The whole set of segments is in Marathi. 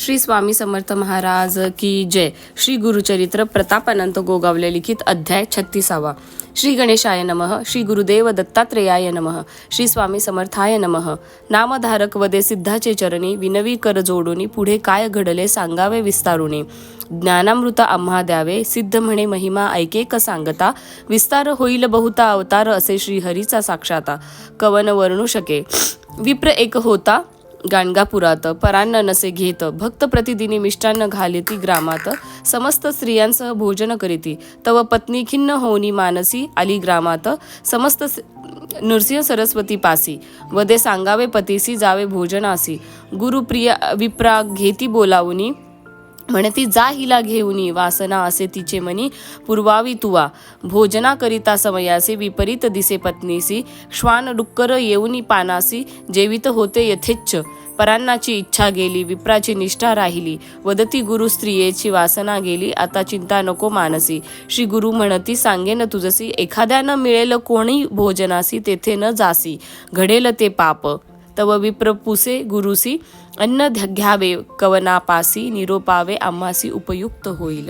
श्री स्वामी समर्थ महाराज की जय. श्री गुरुचरित्र प्रतापानंत गोगावले लिखित अध्याय छत्तीसावा. श्री गणेशाय नमः श्री गुरुदेव दत्तात्रेयाय नमः श्री स्वामी समर्थाय नमः. नामधारक वदे सिद्धाचे चरणी विनवी कर जोडूनी पुढे काय घडले सांगावे विस्तारुणी ज्ञानामृत आम्हा द्यावे सिद्ध म्हणे महिमा ऐकेक सांगता. विस्तार होईल बहुता अवतार असे श्री हरीचा साक्षाता. कवन वर्णू शके. विप्र एक होता गाणगापुरात परान्न नसे घेत भक्त प्रतिदिनी मिष्टान्न घालिती ग्रामात समस्त स्त्रियांसह भोजन करीती. तव पत्नी खिन्न होनी मानसी आली ग्रामात समस्त नृसिंह सरस्वती पासी. वदे सांगावे पतीसी जावे भोजनासी. गुरुप्रिया विप्रा घेती म्हणती जा हिला घेऊनी वासना असे तिचे मनी पूर्वावी तुवा. भोजनाकरिता समयासी विपरीत दिसे पत्नीसी. श्वान डुक्कर येऊनी पानासी जेवित होते यथेच्छ. परांनाची इच्छा गेली विप्राची निष्ठा राहिली. वदती गुरु स्त्रियेची वासना गेली आता चिंता नको मानसी. श्री गुरु म्हणती सांगेन तुझसी एखाद्यानं मिळेल कोणी भोजनासी तेथे न जासी. घडेल ते पाप. तव विप्र पुसे गुरुसी अन्न घ्यावे कवनापासी निरोपावे आम्हासी उपयुक्त होईल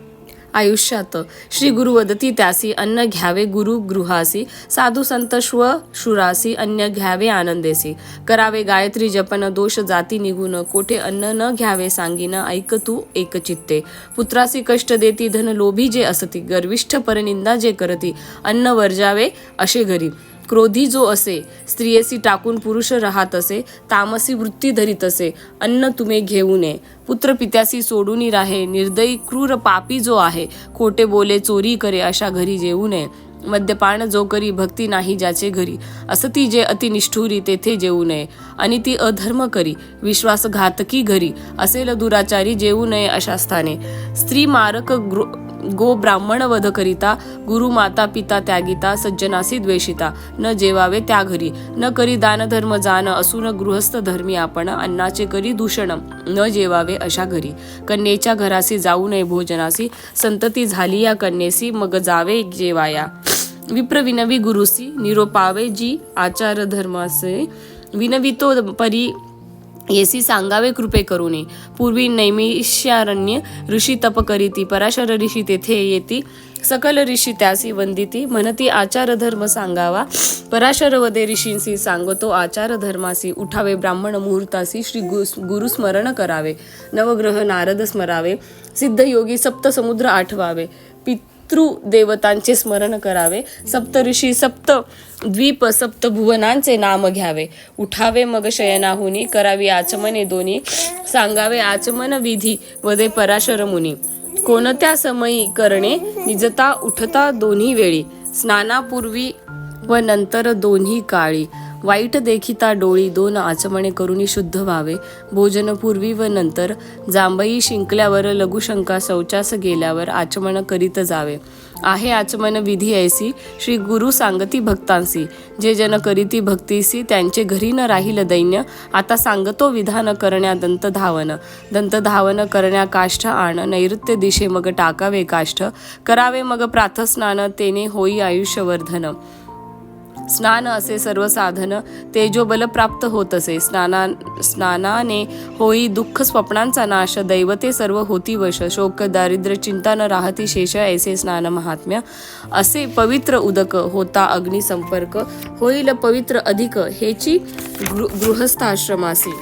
आयुष्यात श्री गुरु वदती त्यासी अन्न घ्यावे गुरु गृहासी साधू संत श्व शुरासी अन्न घ्यावे आनंदेसी करावे गायत्री जपन दोष जाती निघून कोठे अन्न न घ्यावे सांगीन ऐक तू एकचित्ते पुत्रासी कष्ट देती धन लोभी जे असती गर्विष्ठ परनिंदा जे करती अन्न वर्जावे असे घरी क्रोधी जो असे स्त्रियेसी टाकून पुरुष राहत असे तामसी वृत्ती धरीत असे अन्न तुम्ही घेऊ नये. पुत्र पित्यासी सोडूनी राहे निर्दयी क्रूर पापी जो आहे खोटे बोले चोरी करे अशा घरी जेवू नये. मद्यपान जो करी भक्ती नाही ज्याचे घरी. असं ती जे अतिनिष्ठुरी तेथे जेवू नये. आणि ती अधर्म करी विश्वासघातकी घरी. असेल दुराचारी जेवू नये अशा स्थाने. स्त्री मारक गो ब्राह्मण वध करिता गुरु माता पिता त्यागिता सज्जनासी द्वेषिता. न जेवावे त्या घरी न करी दान धर्म जाण असून गृहस्थ धर्मी आपण अन्नाचे करी दूषण न जेवावे अशा घरी. कन्येच्या घरासी जाऊ नये भोजनासी. संतती झाली या कन्येसी मग जावे जेवाया. विप्र विनवी गुरुसी निरोपावे जी आचार धर्मासे विनवितो परी येसी सांगावे कृपे करुने पूर्वी नैमिष्यारण्य ऋषी तप करीती पराशर ऋषी तेथे येती सकल ऋषी त्यासी वंदिती म्हणती आचार धर्म सांगावा. पराशर वदे ऋषींसी सांगतो आचार धर्मासी उठावे ब्राह्मण मुहूर्तासी श्री गुरु स्मरण करावे. नवग्रह नारद स्मरावे सिद्ध योगी सप्त समुद्र आठवावे. पित देवतांचे स्मरण करावे. सप्त ऋषी सप्त द्वीप सप्त भुवनांचे नाम घ्यावे. उठावे मग शयनाहुनी करावी आचमने दोन्ही. सांगावे आचमन विधी वदे पराशर मुनी. कोणत्या समयी करणे निजता उठता दोन्ही वेळी. स्नानापूर्वी व नंतर दोन्ही काळी. वाईट देखिता डोळी दोन आचमणे करून शुद्ध व्हावे. भोजनपूर्वी व नंतर जांभई शिंकल्यावर लघुशंका शौचास गेल्यावर आचमन करीत जावे. आहे आचमन विधी ऐसी श्री गुरु सांगती भक्तांसी. जे जन करीती भक्तीसी त्यांचे घरी न राहील दैन्य. आता सांगतो विधान करण्या दंत धावन. दंत धावन करण्या काष्ठ आण. नैऋत्य दिशे मग टाकावे काष्ठ. करावे मग प्रातस्नान. तेने होई आयुष्यवर्धन. स्नान असे सर्व साधन तेजोबल प्राप्त होत असे. स्नाना स्नानाने होई दुःख स्वप्नांचा नाश दैवते सर्व होती वश शोक दारिद्र्य चिंता न राहती शेष ऐसे स्नान महात्म्य. असे पवित्र उदक होता अग्निसंपर्क होईल पवित्र अधिक हेची गृ गृहस्थाश्रमासी.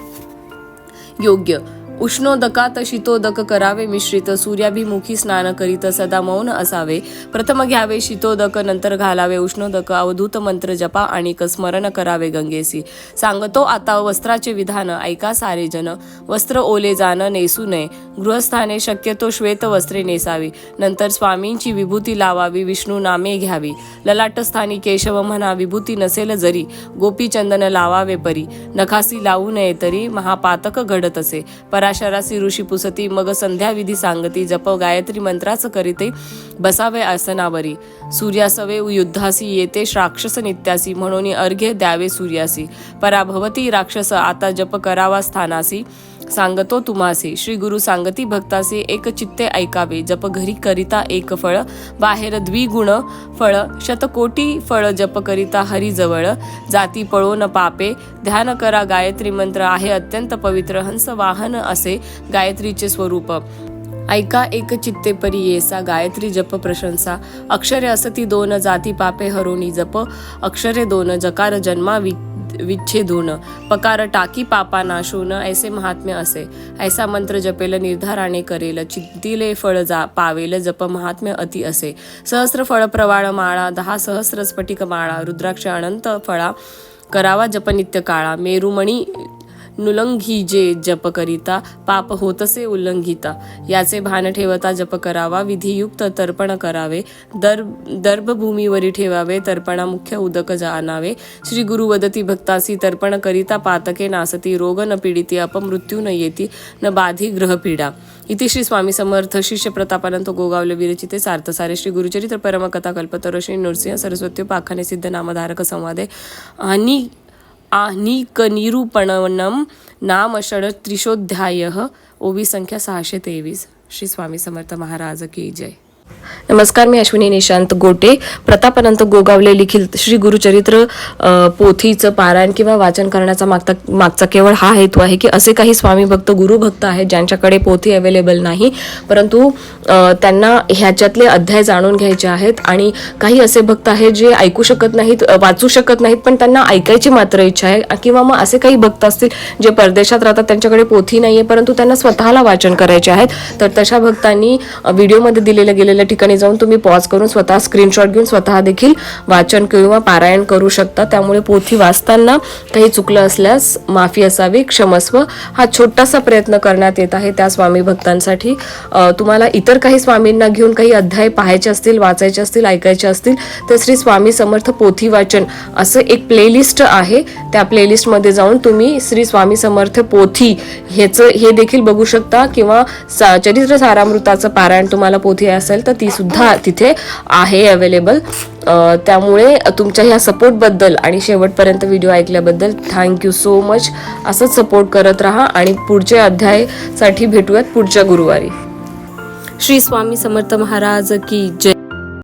योग्य. उष्णोदकात शीतोदक करावे मिश्रित सूर्याभिमुखी स्नान करीत सदा मौन असावे. प्रथम घ्यावे शीतोदक नंतर घालावे उष्णोदक अवधूत मंत्र जपा आणि स्मरण करावे गंगेसी. सांगतो आता वस्त्राचे विधान ऐका सारे जन वस्त्र ओले जाण नेसू नये. गृहस्थाने शक्यतो श्वेत वस्त्रे नेसावी. नंतर स्वामींची विभूती लावावी विष्णू नामे घ्यावी. ललाटस्थानी केशव म्हणा विभूती नसेल जरी गोपीचंदन लावावे परी. नखासी लावू नये तरी महापातक घडत असे. पराशरासी ऋषी पुसती मग संध्याविधी सांगती जप गायत्री मंत्राच करीते बसावे आसनावरी. सूर्यासवे युद्धासी येते राक्षस नित्यासी म्हणून अर्घ्य द्यावे सूर्यासी. पराभवती राक्षस आता जप करावा स्थानासी. सांगतो तुमासी श्री गुरु सांगती भक्तासी एक चित्ते ऐकावे. जप घरी करिता एक फळ बाहेर द्विगुण फळ शतकोटी फळ जप करिता हरिजवळ जाती पळो न पापे ध्यान करा गायत्री मंत्र आहे अत्यंत पवित्र हंस वाहन असे गायत्रीचे स्वरूप. ऐका एक चित्ते परी येसा गायत्री जप प्रशंसा. अक्षरे असती दोन जाती पापे हरोणी जप. अक्षरे दोन जकार जन्मा विच्छेदून पकार टाकी पापा नाशून ऐसे महात्म्य असे. ऐसा मंत्र जपेल निर्धाराने करेल चिंतिले फळ जा पावेल जप महात्म्य अति असे. सहस्र फळ प्रवाळ माळा दहा सहस्र स्फटिक माळा रुद्राक्ष अनंत फळा करावा जप नित्य काळा. मेरुमणी नुलंघी जे जप करिता पाप होतसे उल्लंघिता. याचे भान ठेवता जप करावा विधियुक्त तर्पण करावे दर दर्भभूमीवरी ठेवावे तर्पणा मुख्य उदक जाणावे. श्री गुरु वदती भक्तासी तर्पण करिता पातके नासती रोग न पीडिती अपमृत्यू न येती न बाधी ग्रहपीडा इति श्री स्वामी समर्थ शिष्य प्रतापानंत गोगावले विरचिते सार्थसारे श्री गुरुचरित्र परमकथा कल्पतरो श्री नृसिंह सरस्वती पाखाने सिद्ध नामधारक संवादे. आणि आनिक नाम षड त्रिशोध्याय ओवी संख्या सहाशे तेवीस. श्री स्वामी समर्थ महाराज की जय. नमस्कार मी अश्विनी निशांत गोटे. प्रतापानंत गोगावले लिखित श्री गुरुचरित्र पोथीचं पारायण किंवा वाचन करण्याचा मागचा मागचा केवळ हा हेतू आहे की असे काही स्वामी भक्त गुरुभक्त आहेत ज्यांच्याकडे पोथी अवेलेबल नाही. परंतु त्यांना ह्याच्यातले अध्याय जाणून घ्यायचे आहेत आणि काही असे भक्त आहेत जे ऐकू शकत नाहीत वाचू शकत नाहीत पण त्यांना ऐकायची मात्र इच्छा आहे. किंवा मग असे काही भक्त असतील जे परदेशात राहतात त्यांच्याकडे पोथी नाही आहे परंतु त्यांना स्वतःला वाचन करायचे आहेत. तर तशा भक्तांनी व्हिडिओमध्ये दिलेलं गेलेलं दिलेल्या ठिकाणी जाऊन तुम्ही पॉज करून स्वतः स्क्रीनशॉट घेऊन स्वतः देखील वाचन किंवा पारायण करू शकता. त्यामुळे पोथी वाचताना काही चुकलं असल्यास माफी असावी क्षमस्व हा छोटासा प्रयत्न करण्यात येत आहे. त्या स्वामी भक्तांसाठी तुम्हाला इतर काही स्वामींना घेऊन काही अध्याय पाहायचे असतील वाचायचे असतील ऐकायचे असतील तर श्री स्वामी समर्थ पोथी वाचन असं एक प्लेलिस्ट आहे. त्या प्लेलिस्टमध्ये जाऊन तुम्ही श्री स्वामी समर्थ पोथी ह्याचं हे देखील बघू शकता किंवा सा चरित्र सारामृताचं पारायण तुम्हाला पोथी असेल तर ती सुद्धा तिथे आहे अवेलेबल त्यामुळे तुमच्या ह्या सपोर्टबद्दल आणि शेवटपर्यंत व्हिडिओ ऐकल्याबद्दल थँक्यू सो मच असंच सपोर्ट करत राहा आणि पुढच्या अध्यायासाठी भेटूयात पुढच्या गुरुवारी. श्री स्वामी समर्थ महाराज की जय.